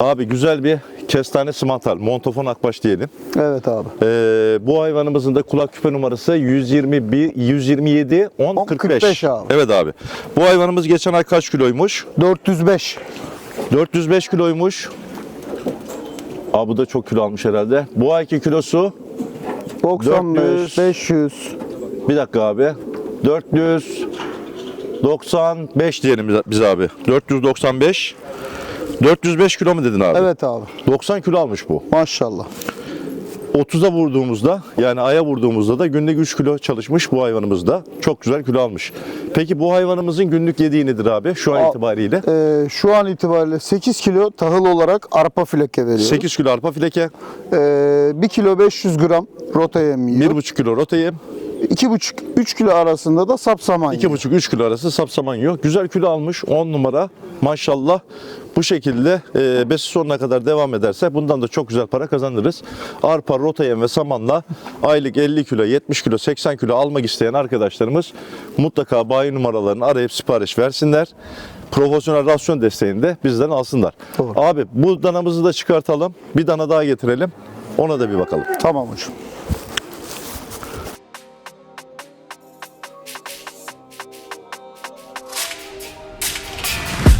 Abi güzel bir kestane simantal, montofon akbaş diyelim. Evet abi. Ee, bu hayvanımızın da kulak küpe numarası 121, 127, 10, 45. 45 abi. Evet abi. Bu hayvanımız geçen ay kaç kiloymuş? 405. 405 kiloymuş. Abi bu da çok kilo almış herhalde. Bu ayki kilosu 95, 400. 500. bir dakika abi. 495 diyelim biz- biz abi. 495. 405 kilo mu dedin abi? Evet abi. 90 kilo almış bu. Maşallah. 30'a vurduğumuzda yani aya vurduğumuzda da günlük 3 kilo çalışmış bu hayvanımız da. Çok güzel kilo almış. Peki bu hayvanımızın günlük yediği nedir abi şu an Aa, itibariyle? Ee, şu an itibariyle 8 kilo tahıl olarak arpa fileke veriyoruz. 8 kilo arpa fileke, Ee, 1 kilo 500 gram rota yem yiyor. 1,5 kilo rota yem, 2,5-3 kilo arasında da sapsaman yiyor. 2,5-3 kilo arası sapsaman yiyor. Güzel kilo almış 10 numara maşallah. Bu şekilde e, besi sonuna kadar devam ederse bundan da çok güzel para kazanırız. Arpa, rota yem ve samanla aylık 50 kilo, 70 kilo, 80 kilo almak isteyen arkadaşlarımız mutlaka bayi numaralarını arayıp sipariş versinler. Profesyonel rasyon desteğini de bizden alsınlar. Doğru. Abi bu danamızı da çıkartalım. Bir dana daha getirelim. Ona da bir bakalım. Tamam hocam.